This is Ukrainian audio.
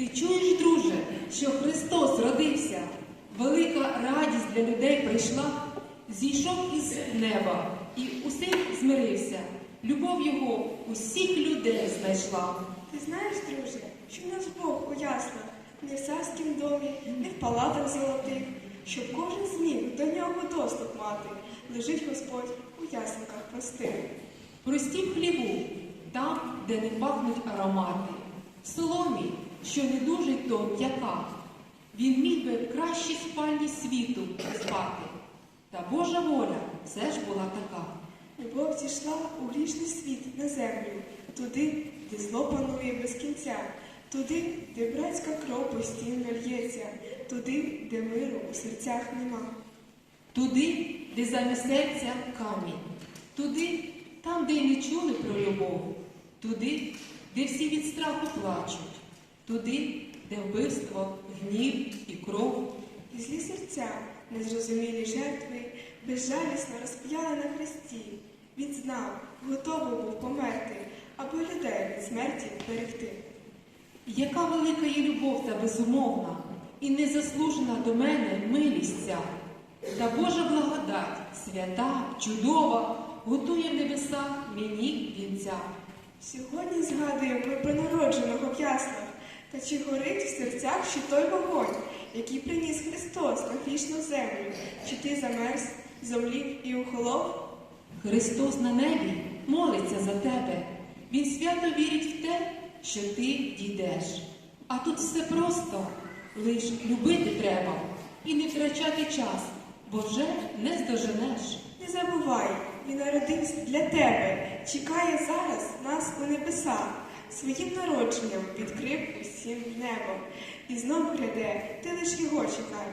Ти чуєш, друже, що Христос родився? Велика радість для людей прийшла, зійшов із неба і усім змирився. Любов його усіх людей знайшла. Ти знаєш, друже, що наш Бог у яслах, не в царськім домі, не в палатах золотих, щоб кожен зміг до нього доступ мати, лежить Господь у ясенках простих. Прості в хліву, там, де не пахнуть аромати, в соломі, що не дуже то м'яка. Він міг би в кращій спальні світу спати. Та Божа воля все ж була така. Любов зійшла у грішний світ на землю, туди, де зло панує без кінця, туди, де братська кров постійно лється, туди, де миру у серцях нема. Туди, де замість серця камінь, туди, там, де й не чули про любов, туди, де всі від страху плачуть, туди, де вбивство, гнів і кров. І злі серця, незрозумілі жертви, безжалісно розп'яли на хресті. Він знав, готовий був померти, аби людей від смерті берегти. Яка велика є любов та безумовна, і незаслужена до мене милість ця. Та Божа благодать, свята, чудова, готує в небесах мені вінця. Сьогодні згадуємо про народженого в яслах, та чи горить в серцях ще той вогонь, який приніс Христос на грішну землю, чи ти замерз, зомлів і ухолов? Христос на небі молиться за тебе. Він свято вірить в те, що ти дійдеш. А тут все просто, лиш любити треба і не втрачати час, бо вже не здоженеш. Не забувай, він народився для тебе, чекає зараз нас у небесах, своїм народженням відкрив небом. І знов гляде, ти лиш його чекай.